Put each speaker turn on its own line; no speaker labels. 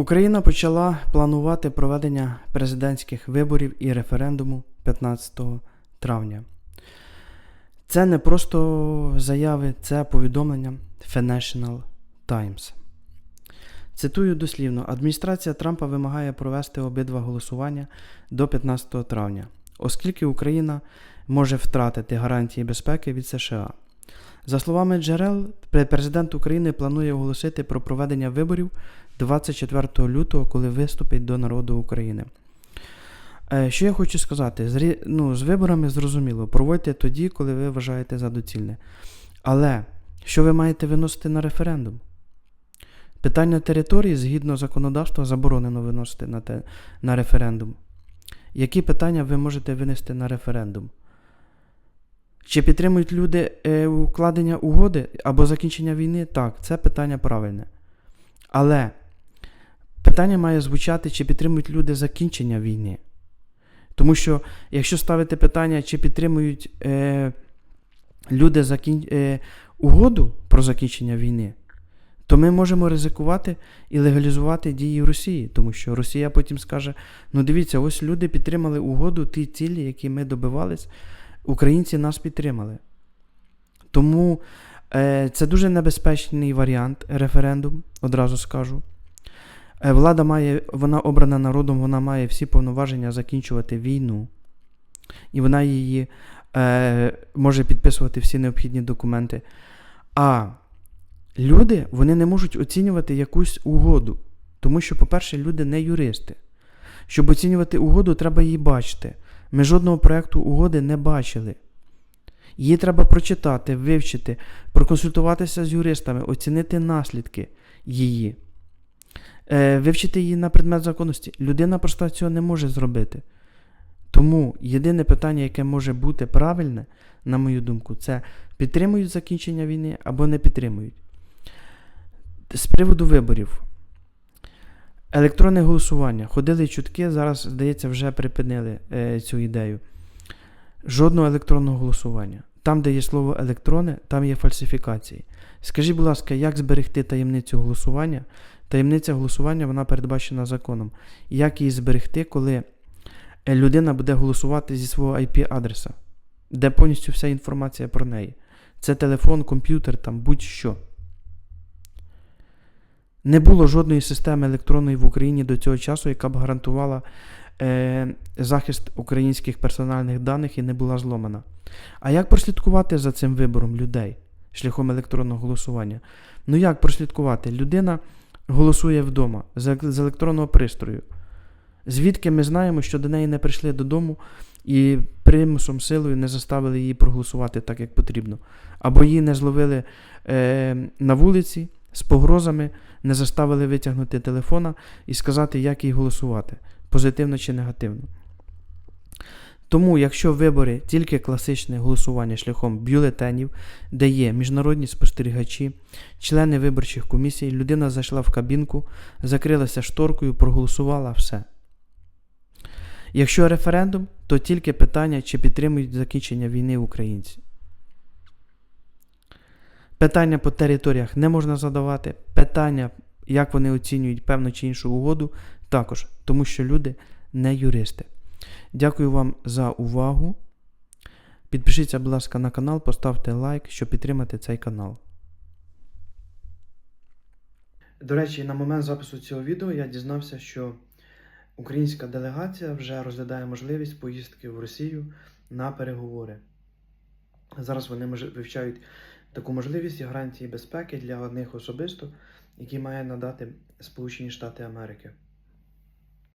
Україна почала планувати проведення президентських виборів і референдуму 15 травня. Це не просто заяви, це повідомлення Financial Times. Цитую дослівно: адміністрація Трампа вимагає провести обидва голосування до 15 травня, оскільки Україна може втратити гарантії безпеки від США. За словами джерел, президент України планує оголосити про проведення виборів 24 лютого, коли виступить до народу України. Е, Що я хочу сказати? З, ну, з виборами зрозуміло, проводьте тоді, коли ви вважаєте за доцільне. Але що ви маєте виносити на референдум? Питання території згідно законодавства заборонено виносити на, те, на референдум. Які питання ви можете винести на референдум? Чи підтримують люди е, укладення угоди або закінчення війни? Так, це питання правильне. Але питання має звучати, чи підтримують люди закінчення війни. Тому що, якщо ставити питання, чи підтримують е, люди закін... е, угоду про закінчення війни, то ми можемо ризикувати і легалізувати дії Росії, тому що Росія потім скаже: ну дивіться, ось люди підтримали угоду, ті цілі, які ми добивались, українці нас підтримали. Тому е, це дуже небезпечний варіант референдум, одразу скажу. Е, Влада має, вона обрана народом, вона має всі повноваження закінчувати війну. І вона її е, може підписувати всі необхідні документи. А люди вони не можуть оцінювати якусь угоду. Тому що, по-перше, люди не юристи. Щоб оцінювати угоду, треба її бачити. Ми жодного проєкту угоди не бачили. Її треба прочитати, вивчити, проконсультуватися з юристами, оцінити наслідки її, вивчити її на предмет законності. Людина просто цього не може зробити. Тому єдине питання, яке може бути правильне, на мою думку, це підтримують закінчення війни або не підтримують. З приводу виборів. Електронне голосування. Ходили чутки, зараз, здається, вже припинили е, цю ідею. Жодного електронного голосування. Там, де є слово електронне, там є фальсифікації. Скажіть, будь ласка, як зберегти таємницю голосування? Таємниця голосування вона передбачена законом. Як її зберегти, коли е, людина буде голосувати зі свого IP-адреса, де повністю вся інформація про неї? Це телефон, комп'ютер, там будь-що. Не було жодної системи електронної в Україні до цього часу, яка б гарантувала е, захист українських персональних даних і не була зломана. А як прослідкувати за цим вибором людей шляхом електронного голосування? Ну як прослідкувати? Людина голосує вдома з, електронного пристрою. Звідки ми знаємо, що до неї не прийшли додому і примусом силою не заставили її проголосувати так, як потрібно. Або її не зловили е, на вулиці з погрозами, не заставили витягнути телефона і сказати, як їй голосувати, позитивно чи негативно. Тому, якщо вибори тільки класичне голосування шляхом бюлетенів, де є міжнародні спостерігачі, члени виборчих комісій, людина зайшла в кабінку, закрилася шторкою, проголосувала все. Якщо референдум, то тільки питання, чи підтримують закінчення війни українці. Питання по територіях не можна задавати. Питання, як вони оцінюють певну чи іншу угоду, також, тому що люди не юристи. Дякую вам за увагу. Підпишіться, будь ласка, на канал, поставте лайк, щоб підтримати цей канал. До речі, на момент запису цього відео я дізнався, що українська делегація вже розглядає можливість поїздки в Росію на переговори. Зараз вони вивчають таку можливість і гарантії безпеки для них особисто, які має надати Сполучені Штати Америки.